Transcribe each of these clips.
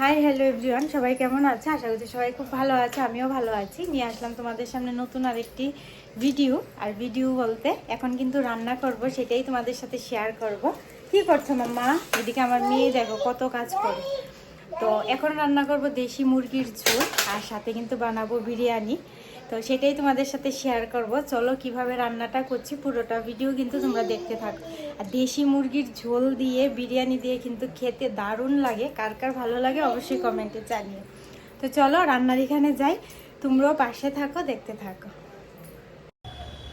Hi hello everyone সবাই কেমন আছে? আশা করছি সবাই খুব ভালো আছে, আমিও ভালো আছি। নিয়ে আসলাম তোমাদের সামনে নতুন আর একটি ভিডিও আর ভিডিও বলতে এখন কিন্তু রান্না করব, সেটাই তোমাদের সাথে শেয়ার করব। কি করছ মাম্মা? এদিকে আমার মেয়ে দেখো কত কাজ করে। তো এখন রান্না করব দেশি মুরগির ঝোল আর সাথে কিন্তু বানাবো বিরিয়ানি। তো সেটাই তোমাদের সাথে শেয়ার করব। চলো কীভাবে রান্নাটা করছি পুরোটা ভিডিও কিন্তু তোমরা দেখতে থাকো। আর দেশি মুরগির ঝোল দিয়ে, বিরিয়ানি দিয়ে কিন্তু খেতে দারুণ লাগে। কার কার ভালো লাগে অবশ্যই কমেন্টে জানিও। তো চলো রান্নার এখানে যাই। তোমরাও পাশে থাকো, দেখতে থাকো।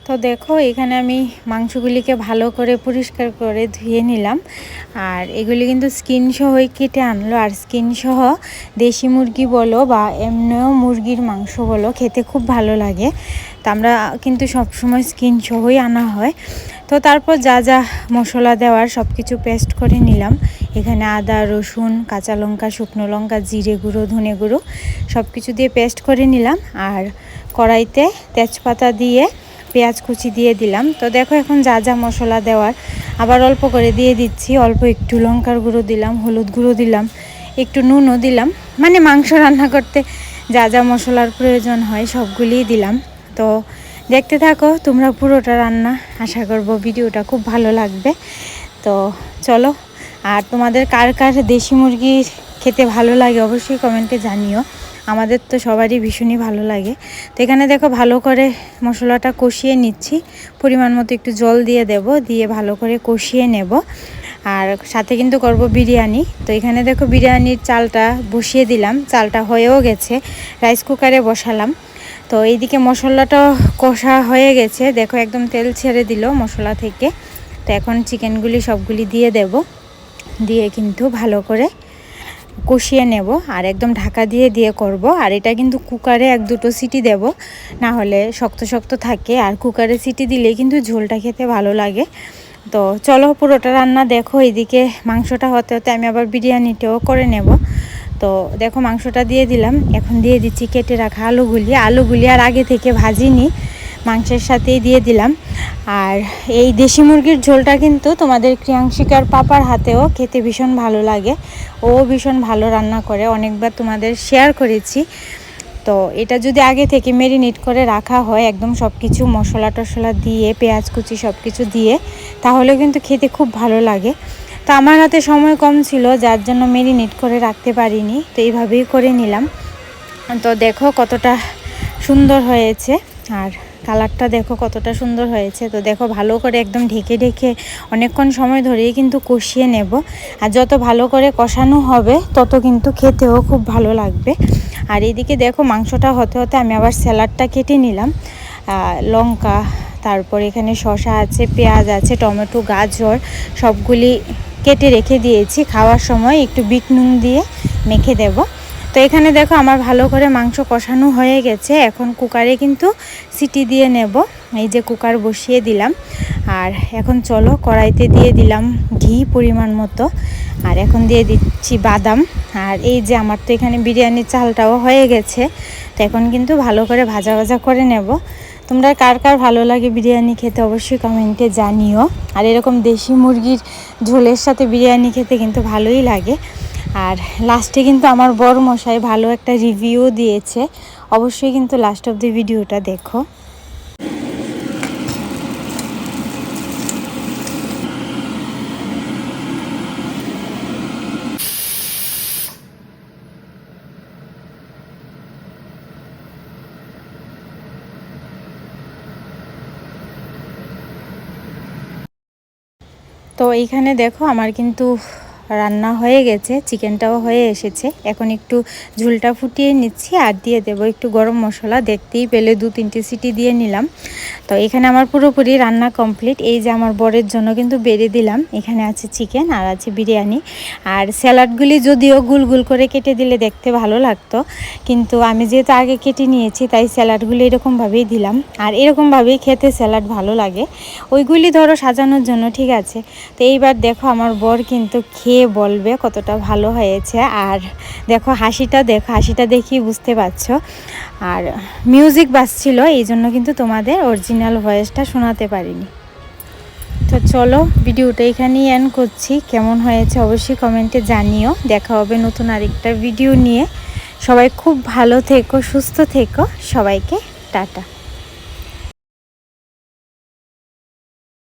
তো দেখো, এখানে আমি মাংসগুলিকে ভালো করে পরিষ্কার করে ধুয়ে নিলাম। আর এগুলি কিন্তু স্কিন সহই কেটে আনলো। আর স্কিন সহ দেশি মুরগি বলো বা এমনিও মুরগির মাংস বলো, খেতে খুব ভালো লাগে। তো আমরা কিন্তু সবসময় স্কিন সহই আনা হয়। তো তারপর যা যা মশলা দেওয়ার সব কিছু পেস্ট করে নিলাম। এখানে আদা, রসুন, কাঁচা লঙ্কা, শুকনো লঙ্কা, জিরে গুঁড়ো, ধনে গুঁড়ো সব কিছু দিয়ে পেস্ট করে নিলাম। আর কড়াইতে তেজপাতা দিয়ে পেঁয়াজ কুচি দিয়ে দিলাম। তো দেখো এখন যা যা মশলা দেওয়ার, আবার অল্প করে দিয়ে দিচ্ছি। অল্প একটু লঙ্কার গুঁড়ো দিলাম, হলুদ গুঁড়ো দিলাম, একটু নুনও দিলাম। মানে মাংস রান্না করতে যা যা মশলার প্রয়োজন হয় সবগুলিই দিলাম। তো দেখতে থাকো, তোমরা পুরোটা রান্না আশা করব ভিডিওটা খুব ভালো লাগবে। তো চলো, আর তোমাদের কার কার দেশি মুরগি খেতে ভালো লাগে অবশ্যই কমেন্টে জানিও। আমাদের তো সবারই ভীষণই ভালো লাগে। তো এখানে দেখো ভালো করে মশলাটা কষিয়ে নিচ্ছি। পরিমাণ মতো একটু জল দিয়ে দেব, দিয়ে ভালো করে কষিয়ে নেব। আর সাথে কিন্তু করব বিরিয়ানি। তো এখানে দেখো বিরিয়ানির চালটা বসিয়ে দিলাম। চালটা হয়েও গেছে। রাইস কুকারে বসালাম। তো এইদিকে মশলাটা কষা হয়ে গেছে। দেখো একদম তেল ছেড়ে দিল মশলা থেকে। তো এখন চিকেনগুলি সবগুলি দিয়ে দেব। দিয়ে কিন্তু ভালো করে কষিয়ে নেব আর একদম ঢাকা দিয়ে দিয়ে করব। আর এটা কিন্তু কুকারে এক দুটো সিটি দেব, না হলে শক্ত শক্ত থাকে। আর কুকারে সিটি দিলে কিন্তু ঝোলটা খেতে ভালো লাগে। তো চলো পুরোটা রান্না দেখো, এদিকে মাংসটা হতে হতে আমি আবার বিরিয়ানিটাও করে নেব। তো দেখো মাংসটা দিয়ে দিলাম, এখন দিয়ে দিচ্ছি কেটে রাখা আলুগুলি। আলুগুলি আর আগে থেকে ভাজিনি মাংসের সাথেই দিয়ে দিলাম। আর এই দেশি মুরগির ঝোলটা কিন্তু তোমাদের ক্রিয়াংশিকার পাপার হাতেও খেতে ভীষণ ভালো লাগে। ও ভীষণ ভালো রান্না করে, অনেকবার তোমাদের শেয়ার করেছি। তো এটা যদি আগে থেকে মেরিনেট করে রাখা হয়, একদম সব কিছু মশলা টশলা দিয়ে, পেঁয়াজ কুচি সব কিছু দিয়ে, তাহলে কিন্তু খেতে খুব ভালো লাগে। তো আমার হাতে সময় কম ছিল, যার জন্য মেরিনেট করে রাখতে পারিনি, তো এইভাবেই করে নিলাম। তো দেখো কতটা সুন্দর হয়েছে। আর কালারটা দেখো কতটা সুন্দর হয়েছে। তো দেখো ভালো করে একদম ঢেকে ঢেকে অনেকক্ষণ সময় ধরেই কিন্তু কষিয়ে নেব। আর যত ভালো করে কষানো হবে, তত কিন্তু খেতেও খুব ভালো লাগবে। আর এদিকে দেখো মাংসটা হতে হতে আমি আবার স্যালাডটা কেটে নিলাম। লঙ্কা, তারপর এখানে শশা আছে, পেঁয়াজ আছে, টমেটো, গাজর সবগুলি কেটে রেখে দিয়েছি। খাওয়ার সময় একটু বিট নুন দিয়ে মেখে দেবো। তো এখানে দেখো আমার ভালো করে মাংস কষানো হয়ে গেছে। এখন কুকারে কিন্তু সিটি দিয়ে নেব। এই যে কুকার বসিয়ে দিলাম। আর এখন চলো কড়াইতে দিয়ে দিলাম ঘি পরিমাণ মতো। আর এখন দিয়ে দিচ্ছি বাদাম। আর এই যে আমার তো এখানে বিরিয়ানির চালটাও হয়ে গেছে। তো এখন কিন্তু ভালো করে ভাজা ভাজা করে নেব। তোমরা কার কার ভালো লাগে বিরিয়ানি খেতে অবশ্যই কমেন্টে জানিও। আর এরকম দেশি মুরগির ঝোলের সাথে বিরিয়ানি খেতে কিন্তু ভালোই লাগে। আর লাস্টে কিন্তু আমার বড় মশাই ভালো একটা রিভিউ দিয়েছে। অবশ্যই কিন্তু লাস্ট অফ দি ভিডিওটা দেখো। তো এইখানে দেখো আমার কিন্তু রান্না হয়ে গেছে, চিকেনটাও হয়ে এসেছে। এখন একটু ঝুলটা ফুটিয়ে নিচ্ছি আর দিয়ে দেবো একটু গরম মশলা। দেখতেই পেলে দু তিনটে সিটি দিয়ে নিলাম। তো এখানে আমার পুরোপুরি রান্না কমপ্লিট। এই যে আমার বরের জন্য কিন্তু বেড়ে দিলাম। এখানে আছে চিকেন আর আছে বিরিয়ানি। আর স্যালাডগুলি যদিও গুল গুল করে কেটে দিলে দেখতে ভালো লাগতো, কিন্তু আমি যেহেতু আগে কেটে নিয়েছি, তাই স্যালাডগুলি এরকমভাবেই দিলাম। আর এরকমভাবেই খেতে স্যালাড ভালো লাগে। ওইগুলি ধরো সাজানোর জন্য, ঠিক আছে। তো এইবার দেখো আমার বর কিন্তু খেয়ে বলবে কতটা ভালো হয়েছে। আর দেখো হাসিটা দেখো, হাসিটা দেখি বুঝতে পারছ। আর মিউজিক বাজছিল, এই জন্য কিন্তু তোমাদের অরিজিনাল ভয়েসটা শোনাতে পারিনি। তো চলো ভিডিওটা এখানেই এন্ড করছি। কেমন হয়েছে অবশ্যই কমেন্টে জানিও। দেখা হবে নতুন আরেকটা ভিডিও নিয়ে। সবাই খুব ভালো থেকো, সুস্থ থেকো। সবাইকে টাটা।